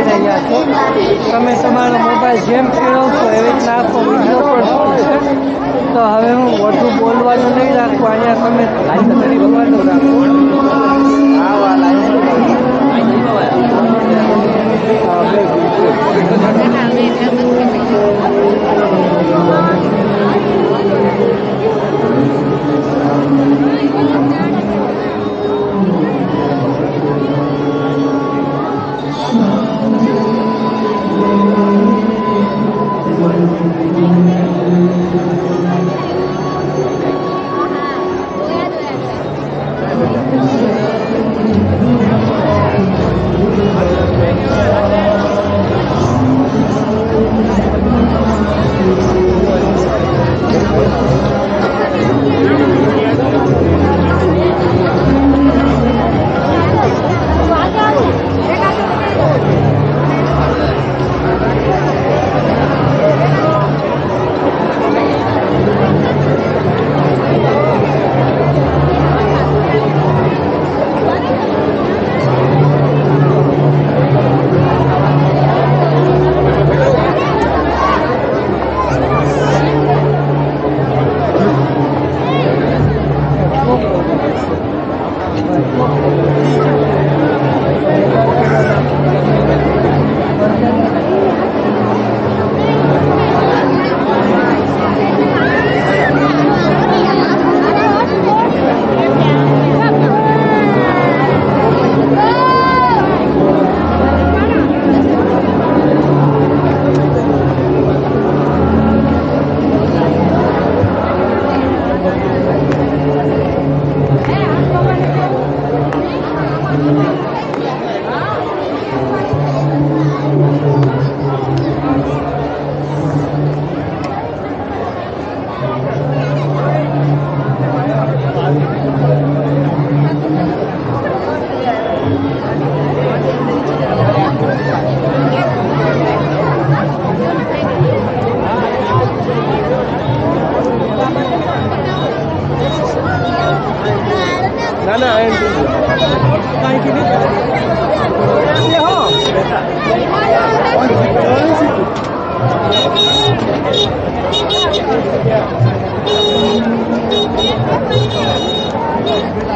જોઈ રહ્યા છો તમે તમારો મોબાઈલ જેમ ફેરવશો એવી રીતના આખો પણ તો હવે હું વધુ બોલવાનું નહીં રાખું, અહીંયા તમે બોલવાનું રાખો. ના Thank you.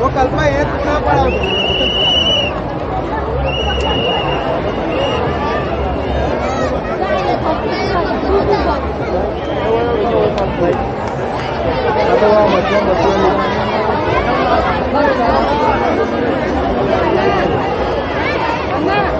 वो कल्पा है कितना बड़ा Mama.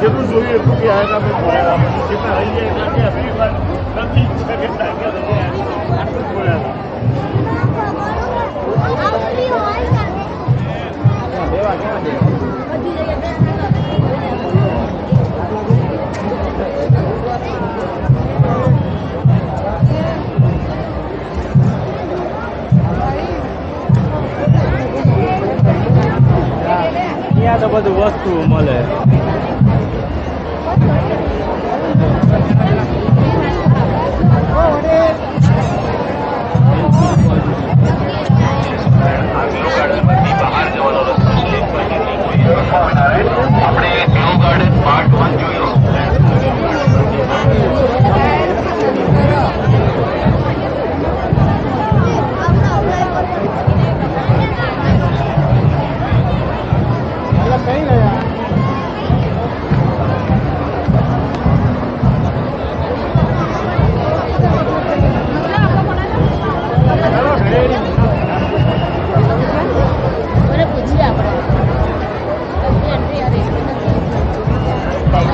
જેટલું જોઈએ એટલું કે આ આપણે જોયા જેટલા રહી ત્યાં તો બધું વસ્તુ મળે.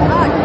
Thank you.